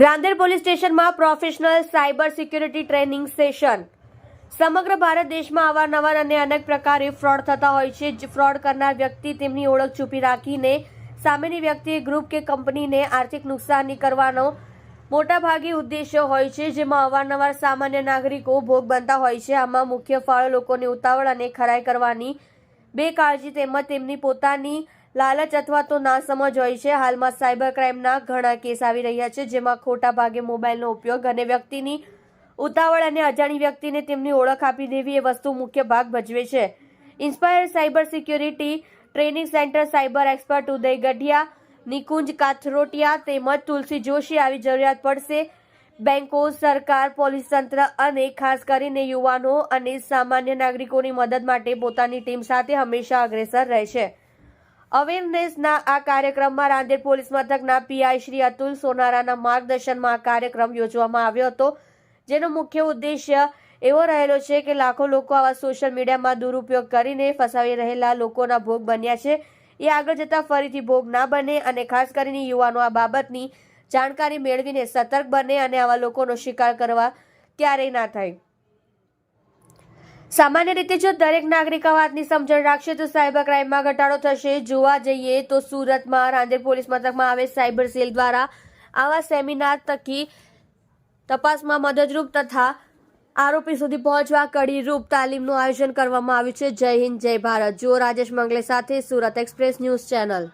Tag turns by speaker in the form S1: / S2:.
S1: Rander police સ્ટેશનમાં professional cyber security training session. સમગ્ર ભારત દેશમાં અવારનવાર અને અનેક પ્રકારે ફ્રોડ થતા હોય છે. ફ્રોડ કરનાર વ્યક્તિ તેમની ઓળખ છુપી રાખીને સામેની વ્યક્તિ ગ્રુપ કે કંપનીને આર્થિક નુકસાની કરવાનો મોટાભાગે ઉદ્દેશ્ય હોય છે, જેમાં અવારનવાર સામાન્ય નાગરિકો ભોગ બનતા હોય છે. આમાં મુખ્ય ફાળો લોકોને ઉતાવળ અને ખરાઈ કરવાની બેકાળજી તેમજ તેમની પોતાની લાલચ અથવા તો ના સમજ હોય છે. હાલમાં સાયબર ક્રાઇમના ઘણા કેસ આવી રહ્યા છે, જેમાં ખોટા ભાગે મોબાઈલનો ઉપયોગ અને વ્યક્તિની ઉતાવળ અને અજાણી વ્યક્તિને તેમની ઓળખ આપી દેવી એ વસ્તુ મુખ્ય ભાગ ભજવે છે. Inspire cyber security training centre cyber expert Uday Gadhiya, Nikunj Kathrotiya તેમજ તુલસી જોશી આવી જરૂરિયાત પડશે. બેંકો, સરકાર, પોલીસ તંત્ર અને ખાસ કરીને યુવાનો અને સામાન્ય નાગરિકોની મદદ માટે પોતાની ટીમ સાથે હંમેશા અગ્રેસર રહે છે. અવેરનેસના આ કાર્યક્રમમાં રાંદેર પોલીસ મથકના પીઆઈ શ્રી અતુલ સોનારાના માર્ગદર્શનમાં આ કાર્યક્રમ યોજવામાં આવ્યો હતો, જેનો મુખ્ય ઉદ્દેશ્ય એવો રહેલો છે કે લાખો લોકો આવા સોશિયલ મીડિયામાં દુરુપયોગ કરીને ફસાવી રહેલા લોકોના ભોગ બન્યા છે. એ આગળ જતા ફરીથી ભોગ ના બને અને ખાસ કરીને યુવાનો આ બાબતની જાણકારી મેળવીને સતર્ક બને અને આવા લોકોનો શિકાર કરવા ક્યારેય ના થાય. સામાન્ય રીતે જો દરેક નાગરિક આ વાતની સમજણ રાખશે તો સાયબર ક્રાઇમમાં ઘટાડો થશે. જોવા જઈએ તો સુરતમાં રાંદેર પોલીસ મથકમાં આવે સાયબર સેલ દ્વારા આવા સેમિનાર થકી તપાસમાં મદદરૂપ તથા આરોપી સુધી પહોંચવા કડીરૂપ તાલીમનું આયોજન કરવામાં આવ્યું છે. જય હિન્દ, જય ભારત. જુઓ રાજેશ મંગલે સાથે સુરત એક્સપ્રેસ ન્યૂઝ ચેનલ.